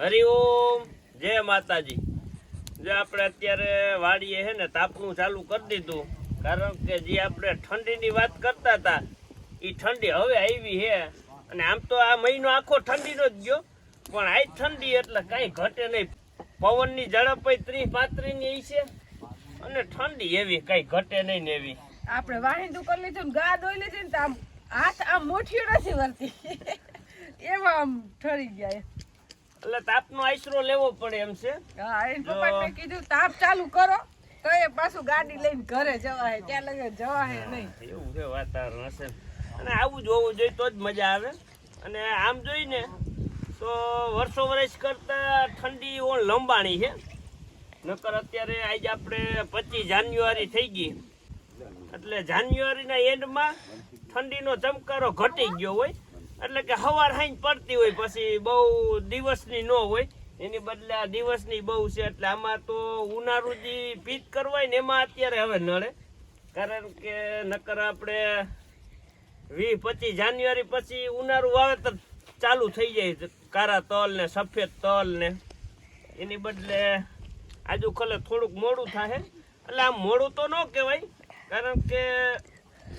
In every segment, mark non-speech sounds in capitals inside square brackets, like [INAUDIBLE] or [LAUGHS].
હરિઓમ જય માતાજી. જે આપણે અત્યારે વાડીએ છે ને તાપનું ચાલુ કરી દીધું. કારણ કે જે આપણે ઠંડીની વાત કરતા હતા એ ઠંડી હવે આવી છે અને આમ તો આ મહિનો આખો ઠંડીનો જ ગયો. પણ આ ઠંડી એટલે કાંઈ ઘટે નહીં. પવનની ઝડપ ત્રીસ પાંત્રીસની છે. અને ઠંડી એવી કાંઈ ઘટે નહીં ને એવી. આપણે વાહિંદુ કરી લીધું ગા ધોઈ લીધી ને આમ હાથ આમ મોઠીઓ નથી વળતી [LAUGHS] એવા આમ ઠરી ગયા એ. એટલે તાપનો આશરો લેવો પડે એમ છે. હા એને પપ્પાને કીધું તાપ ચાલુ કરો. તો એ પાછું ગાડી લઈને ઘરે જવા હે ત્યાં લગે જવા હે નહીં. એવું છે વાતાવરણ હશે. અને આવું જોવું જોઈએ તો જ મજા આવે. અને આમ જોઈને તો વર્ષો વર્ષ કરતા ઠંડી ઓણ લંબાણી છે. નકર અત્યારે આજે આપણે પચીસ જાન્યુઆરી થઈ ગઈ. એટલે જાન્યુઆરીના એન્ડમાં ઠંડીનો ચમકારો ઘટી ગયો હોય. એટલે કે હવાર હાઈ પડતી હોય, પછી બહુ દિવસની ન હોય. એની બદલે આ દિવસની બહુ છે, એટલે આમાં તો ઉનાળુ જે પીત કરવાય ને એમાં અત્યારે હવે નળે કારણ કે નકર આપણે વીસ પચીસ જાન્યુઆરી પછી ઉનાળુ વાવેતર ચાલુ થઈ જાય કારા તલ ને સફેદ તલ ને. એની બદલે આજુ ખલે થોડુંક મોડું થાય એટલે આમ મોડું તો ન કહેવાય, કારણ કે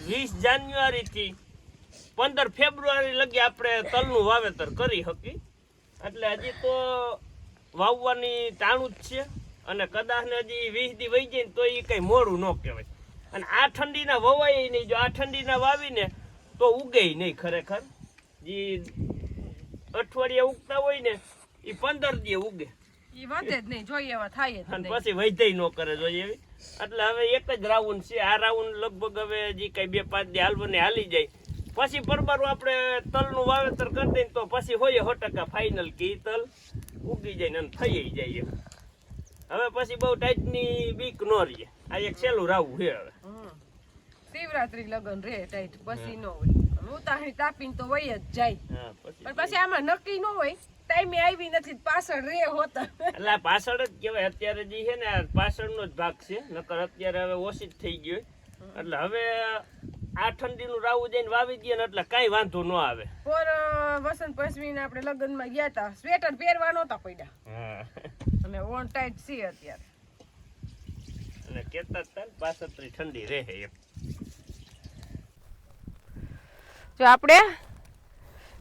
વીસ જાન્યુઆરીથી પંદર ફેબ્રુઆરી લગી આપણે તલનું વાવેતર કરી શકી એટલે હજી તો વાવવાની ટાણું જ છે અને કદાચ ને હજી વીસ દી વહી જાય ને તો એ કઈ મોડું ન કહેવાય. અને આ ઠંડીના વવાય નહીં જો આ ઠંડીના વાવીને તો ઉગે નહીં ખરેખર. જે અઠવાડિયા ઉગતા હોય ને એ પંદર દી ઉગે. એ વધે જ નહીં જોઈએ એવા થાય અને પછી વૈધય ન કરે જોઈએ એવી. એટલે હવે એક જ રાઉન્ડ છે આ રાઉન્ડ લગભગ હવે જે કઈ બે પાંચ દી હાલવાને હાલી જાય. પછી પરમારું આપણે તલનું વાવેતર કરી દઈએ તો પછી હોય સો ટકા ફાઇનલ કે તલ ઉગી જાય ને અને થઈ જાય. હવે પછી બહુ ટાઈટની બીક ન રહીએ આ એક છેલ્લું રાવું છે હવે. હમ. શિવરાત્રી લગન રે ટાઈટ પછી ન હોય. ઉતાણી તાપીને તો વહી જ જાય. હા પણ પછી આમાં નક્કી ન હોય. ટાઈમે આવી નથી પાછળ રે હોતા. એટલે પાછળ જ કહેવાય અત્યારે જે છે ને પાછળનો જ ભાગ છે. નકર અત્યારે હવે ઓછી જ થઈ ગયો. એટલે હવે આ ઠંડીનું રાવું જઈને વાવી દઈએ ને એટલે કાંઈ વાંધો ન આવે. પર વસંત પંચમી આપણે લગ્નમાં ગયા હતા સ્વેટર પહેરવા નહોતા પડ્યા. અને ઓન ટાઈટ સી અત્યારે. અને કેતા હતા ને પાછતરી ઠંડી રહે એમ. જો આપણે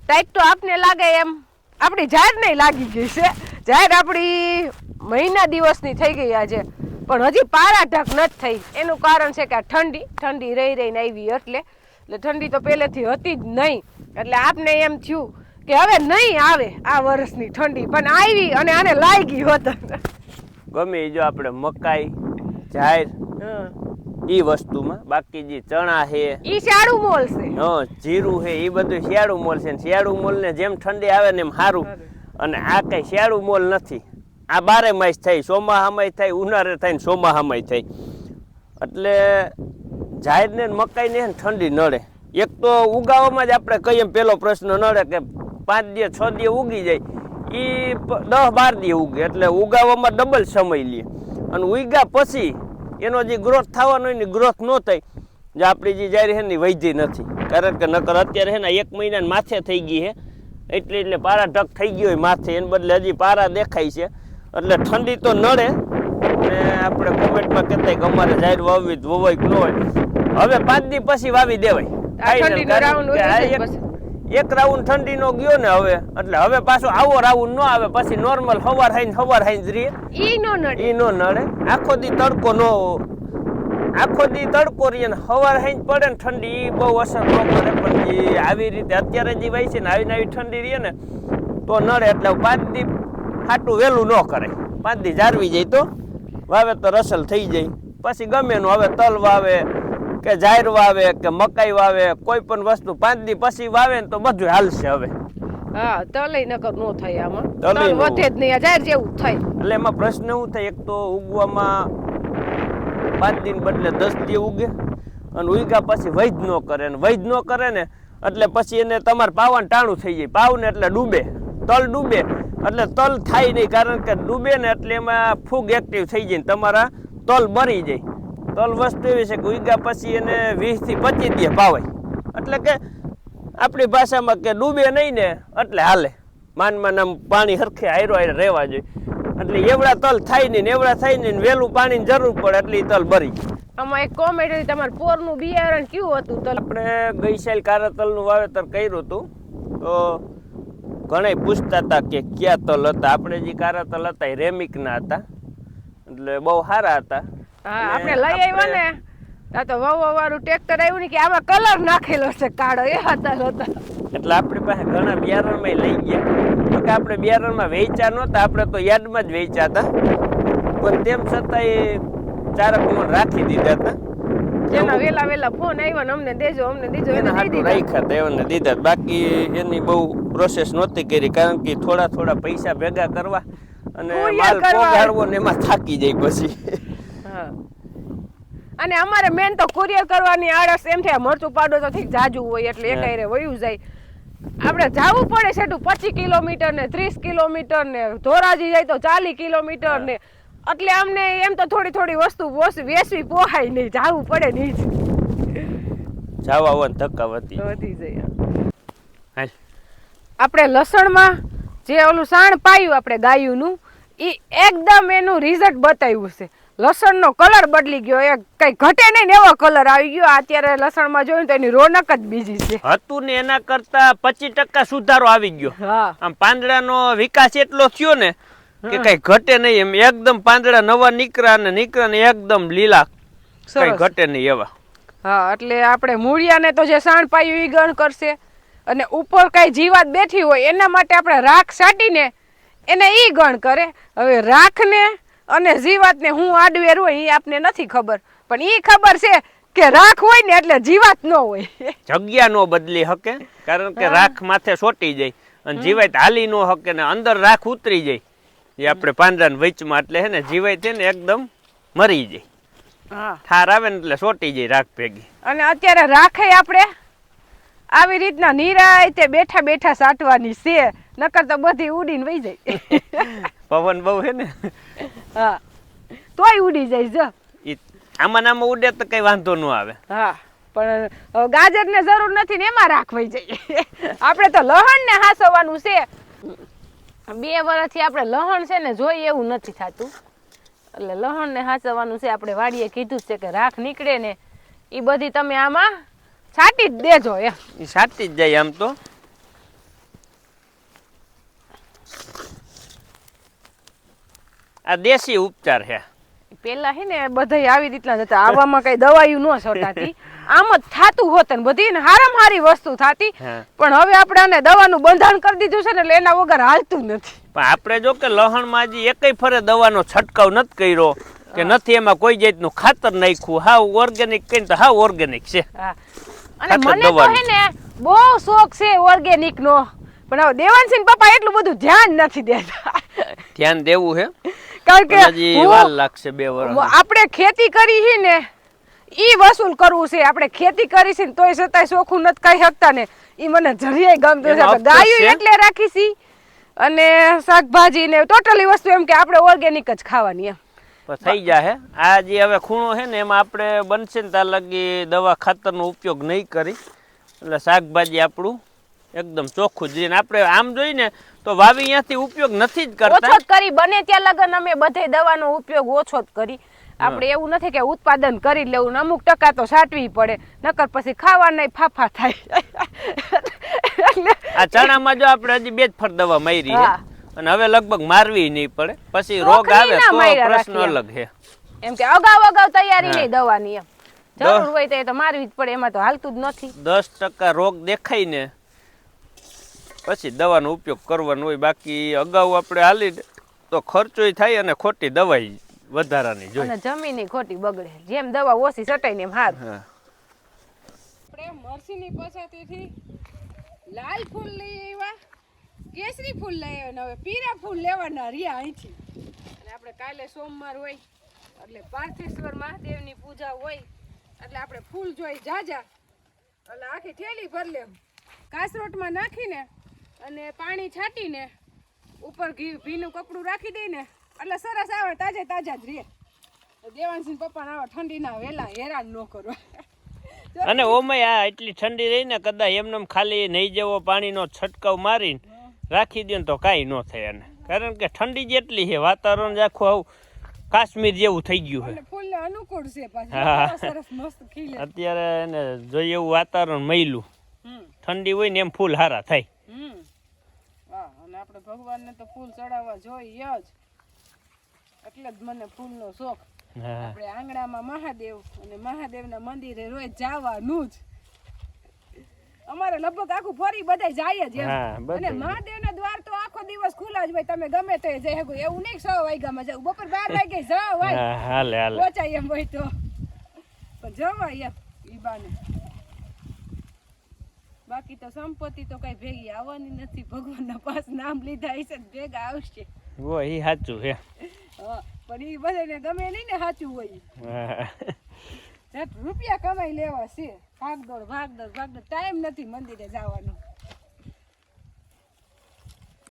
ટાઈટ તો આપને લાગે એમ. આપણી જાહેર નહીં લાગી ગઈ છે. જાહેર આપણી મહિના દિવસની થઈ ગઈ આજે. પણ હજી પારા ઢક નથી થઈ. એનું કારણ છે કે આ ઠંડી ઠંડી રહી રહીને આવી એટલે એટલે ઠંડી તો પહેલેથી હતી જ નહીં. એટલે આપને એમ થયું કે હવે નહીં આવે આ વર્ષની ઠંડી પણ આવી અને આને લાગી હોત. ગમે જો આપણે મકાઈ જાહેર એ વસ્તુમાં. બાકી જે ચણા છે ઈ શિયાળુ મોલ છે. હા જીરું છે એ બધું શિયાળુ મોલ છે. ને શિયાળુ મોલ ને જેમ ઠંડી આવે ને એમ સારું. અને આ કઈ શિયાળુ મોલ નથી. આ બારે માસ થાય ચોમાહામાંય થાય ઉનાળે થાય ને ચોમાહામાંય થાય એટલે જાહેરને મકાઈને એને ઠંડી નડે. એક તો ઉગાવામાં જ આપણે કહીએ પહેલો પ્રશ્ન નડે કે પાંચ દિવસ છ દિવસ ઉગી જાય. એ દસ બાર દિવસ ઉગે, એટલે ઉગાવામાં ડબલ સમય લે. અને ઉગ્યા પછી એનો જે ગ્રોથ થવાનો હોય ને ગ્રોથ ન થાય. જે આપણી જે જાહેર છે ને વૈધી નથી. કારણ કે નકર અત્યારે છે ને એક મહિનાને માથે થઈ ગઈ છે એટલે એટલે પારા ઢક થઈ ગયો હોય માથે. એને બદલે હજી પારા દેખાય છે. એટલે ઠંડી તો નડે ને આપણે કોમેન્ટમાં કહેતા કે અમારે જાહેર વાવવી વવાય ન હોય. હવે પાંચ દિવસ પછી વાવી દેવાય. એક- રાઉન્ડ ઠંડી નો ગયો ને હવે એટલે હવે પાછો આવો રાઉન્ડ નો આવે પછી નોર્મલ હવાર હાઈન હવાર હાઈને જ ઈ નો નડે. ઈ નો નડે. આખો દી તડકો નો આખો દી તડકો રહીએ ને હવાર હાઈને પડે ને ઠંડી ઈ બહુ અસર ન કરે પણ ઈ આવી રીતે અત્યારે જે વાય છે ને આવી ને આવી ઠંડી રે ને તો નડે. એટલે પાંચ દી હાટું વહેલું ન કરે. પાંચ દી જાળવી જાય તો વાવેતર અસલ થઈ જાય. પછી ગમે એનું હવે તલ વાવે કે જાહેર વાવે કે મકાઈ વાવે કોઈ પણ વસ્તુ પાંચ દી પછી વાવે ને તો બધું હાલશે હવે. હા તલય નકર નો થાય આમાં. તલ વધે જ નહીં જાહેર જેવું થાય. એટલે એમાં પ્રશ્ન શું થાય એક તો ઉગવામાં પાંચ દિન બદલે દસ દી ઉગે અને ઉગ્યા પછી વૈદ ન કરે ને. વૈદ ન કરે ને એટલે પછી એને તમારે પાવાનું ટાણું થઈ જાય. પાવ ને એટલે ડૂબે. તલ ડૂબે. એટલે તલ થાય નહીં કારણ કે ડૂબે ને એટલે એમાં ફૂગ એક્ટિવ થઈ જાય તમારા તલ બરી જાય. તલ વસ્તુ એવી છે કે ઉગ્યા પછી એને વીસથી પચીસ દે પાવાય એટલે કે આપણી ભાષામાં કે ડૂબે નહીં ને એટલે હાલે. માનમાં નામ આમ પાણી હરખે આયરો હાયરો રહેવા જોઈએ. એટલે એવડા તલ થાય નહીં ને એવડા થાય નહીં ને વહેલું પાણીની જરૂર પડે એટલે તલ ભરી જાય. આમાં એક કોમેન્ટ હતી તમારે પોરનું બિયારણ કેવું હતું તલ? આપણે ગઈ સાલ કારા તલનું વાવેતર કર્યું હતું. તો ઘણા પૂછતા હતા કે ક્યાં તલ હતા આપણે જે કારા તલ હતા એ રેમિકના હતા. એટલે બહુ સારા હતા. હા આપણે લઈ આવ્યા ને. આ તો વહુ વાળું ટ્રેક્ટર આવ્યું ને કે આમાં કલર નાખેલો છે કાળો. એ હતા હતા એટલે આપણી પાસે ઘણા બિયારણમાં લઈ ગયા. કે આપણે બિયારણમાં વેચ્યા નહોતા આપણે તો યાર્ડમાં જ વેચ્યા હતા. પણ તેમ છતાં એ ચારક મણ રાખી દીધા હતા. જેના વેલા વેલા ફોન આવ્યો ને અમને દેજો અમને દેજો એને એના દીધા. રાખ્યા હતા એમને દીધા. બાકી એની બહુ પ્રોસેસ નહોતી કરી કારણ કે થોડા થોડા પૈસા ભેગા કરવા અને માલ. પોગાડવો ને એમાં થાકી જાય પછી. અને અમારે મેન તો કુરિયર કરવાની આળસ એમ થાય મરચું પાડો તો ઠીક જાજુ હોય એટલે હા. એકાયરે વયું જાય. આપણે જાવું પડે છે પચીસ કિલોમીટર ને ત્રીસ કિલોમીટર ને ધોરાજી જાય તો ચાલીસ કિલોમીટર ને. એટલે અમને એમ તો થોડી થોડી વસ્તુ વસ- વેચવી પોહાય નહીં જાવું પડે નહીં જવા આવવા ધક્કા વધી. વધી જાય હાલ. આપણે લસણમાં જે ઓલું સાણ પાયું આપણે ગાયુંનું એ એકદમ એનું રિઝલ્ટ બતાવ્યું છે. લસણનો કલર બદલી ગયો એ કઈ ઘટે નહીં એવો કલર આવી ગયો. અત્યારે લસણમાં જોયું તો એની રોનક જ બીજી છે. હતું ને એના કરતા પચીસ ટકા સુધારો આવી ગયો. હા. આમ પાંદડાનો વિકાસ એટલો થયો ને કે કઈ ઘટે નહીં એમ. એકદમ પાંદડા નવા નીકળ્યા ને નીકળ્યા ને એકદમ લીલા. કઈ ઘટે નહીં એવા. હા એટલે આપણે મૂળિયાને તો જે સાણ પાયું એ ગણ કરશે. અને ઉપર કઈ જીવાત બેઠી હોય એના માટે આપણે રાખ સાટીને એને ઈ ગણ કરે. હવે રાખને અને જીવાતને હું આડવેર હોય એ આપને નથી ખબર. પણ એ ખબર છે કે રાખ હોય ને એટલે જીવાત ન હોય. જગ્યા નો બદલી શકે કારણ કે રાખ માથે સોટી જાય અને જીવાત હાલી નો હકે ને અંદર રાખ ઉતરી જાય. એ આપણે પાંદડા વચમાં એટલે હે ને જીવાય છે ને એકદમ મરી જાય. હા. ઠાર આવે ને એટલે સોટી જાય રાખ ભેગી. અને અત્યારે રાખે આપણે? આવી રીતના નિરાય તે બેઠા બેઠા સાટવાની છે. નકર તો બધી ઉડીને વહી જાય. [LAUGHS] પવન બહુ હે ને? હા. તોય ઉડી જાય જો. આમાં ને આમાં ઉડે તો કઈ વાંધો ન આવે. હા પણ હવે ગાજરને જરૂર નથી ને એમાં રાખવાઈ જઈએ [LAUGHS] આપણે તો લહણ ને હાસવાનું છે. બે વર્ષથી આપણે લહણ છે ને જોઈએ એવું નથી થતું. એટલે લહણ ને હાસવાનું છે આપણે વાડીએ કીધું છે કે રાખ નીકળે ને. એ બધી તમે આમાં છાંટી જ દેજો એ સાટી જ જાય આમ તો. આ દેશી ઉપચાર છે. પેલા હે ને બધા આવી રીતના જ હતા. આવામાં કઈ દવાયું ન છોટાતી આમ જ થાતું હોત ને બધી ને હારામ હારી વસ્તુ થાતી. હા. પણ હવે આપણે આને દવાનું બંધાણ કરી દીધું છે ને એટલે એના વગર હાલતું નથી. પણ આપણે જો કે લહણમાં હજી એક ફરે દવાનો છંટકાવ નથી કર્યો કે નથી એમાં કોઈ જાતનું ખાતર નાખ્યું. હાવ ઓર્ગેનિક કહીને તો હાવ ઓર્ગેનિક છે. હા. અને મને તો હે ને બહુ શોખ છે ઓર્ગેનિક નો. પણ હવે દેવાનસિંહ પપ્પા એટલું બધું ધ્યાન નથી દેતા. ધ્યાન દેવું હે? કારણ કે વાર લાગશે બે વર્ષ આપણે ખેતી કરી છે ને ઈ વસૂલ કરવું છે. આપણે ખેતી કરી છે ને તોય છતાંય શોખું નથી કહી શકતા ને. ઈ મને જરીય ગમતું છે ગાયું એટલે રાખી છી. અને શાકભાજી ને ટોટલી વસ્તુ એમ કે આપણે ઓર્ગેનિક જ ખાવાની એમ. થઈ જાય આ જે હવે ખૂણો છે ને એમાં આપણે બનશે ને ત્યાં લગી દવા ખાતરનો ઉપયોગ નહીં કરી. એટલે શાકભાજી આપણું એકદમ ચોખ્ખું જઈને આપણે આમ જોઈને તો વાવી અહીંયાથી ઉપયોગ નથી જ ઓછો કરતા જ કરી બને ત્યાં લગન અમે બધે દવાનો ઉપયોગ ઓછો જ કરી. આપણે એવું નથી કે ઉત્પાદન કરી લેવું ને અમુક ટકા તો સાટવી પડે નકર પછી ખાવાના ફાફા થાય. આ ચણામાં જો આપણે હજી બે જ ફર દવા મારી છે. અને હવે લગભગ મારવી નહીં પડે. પછી રોગ આવે તો પ્રશ્ન અલગ છે. એમ કે અગાઉ અગાઉ તૈયારી નહીં દવાની એમ. જરૂર હોય તો એ તો મારવી જ પડે એમાં તો હાલતું જ નથી. દસ ટકા રોગ દેખાય ને પછી દવાનો ઉપયોગ કરવાનો હોય. બાકી અગાઉ આપણે હાલી તો ખર્ચોય થાય અને ખોટી દવાઈ વધારાની જોઈએ અને જમીન ખોટી બગડે. જેમ દવા ઓછી સટાય ને એમ હાર. હા. આપણે મરસીની પછાતીથી લાલ ફૂલ લઈ આવ્યા. કેસરી ફૂલ લઈ આવ્યો હવે પીરા ફૂલ લેવાના રહ્યા અહીંથી. અને આપણે કાલે સોમવાર હોય, એટલે પાર્થેશ્વર મહાદેવની પૂજા હોય, એટલે આપણે ફૂલ જોઈ જાજા. એટલે આખી થેલી ભરી લેવું. કાસરોટમાં નાખીને અને પાણી છાંટીને ઉપર ઘી ભીનું કપડું રાખી દઈને, એટલે સરસ આવે, તાજે તાજા જ રહે. દેવાનસિંહ પપ્પાને આવા ઠંડીના વેલા હેરાન ન કરવા અને ઓમય આ એટલી ઠંડી રહી ને કદાચ એમને એમ ખાલી નહીં જેવો પાણીનો છંટકાવ મારીને રાખી દે ને તો કાંઈ ન થાય એને. કારણ કે ઠંડી જેટલી છે વાતાવરણ આખું આવું કાશ્મીર જેવું થઈ ગયું છે. અનુકૂળ છે હા. સરસ મસ્ત અત્યારે એને જોઈએ એવું વાતાવરણ હમ. ઠંડી હોય ને એમ ફૂલ સારા થાય. અને આપણે ભગવાનને તો ફૂલ ચડાવવા જોઈએ જ. એટલે જ મને ફૂલનો શોખ. હા. આપણે આંગણામાં મહાદેવ અને મહાદેવના મંદિરે રોજ જવાનું જ. અમારે લગભગ આખું ફરી બધા જાય જ અને મહાદેવ ના દ્વાર તો આખો દિવસ ખુલ્લા જ હોય. તમે ગમે તે જઈ શકો. એવું નહીં છ વાગ્યામાં જવું બપોર બાર વાગે જાવ હોય. હાલે હાલે. પહોંચાય એમ હોય તો. પણ જવાય એમ ઈબાને બાકી તો સંપત્તિ તો કઈ ભેગી આવવાની નથી. ભગવાનના પાસ નામ લીધા હશે ભેગા આવશે. ઓ એ સાચું હે પણ એ બધાને ગમે નહીં ને સાચું હોય. રૂપિયા કમાઈ લેવા છે. ભાગદોડ ભાગદોડ ભાગદોડ. ટાઈમ નથી મંદિરે જવાનો.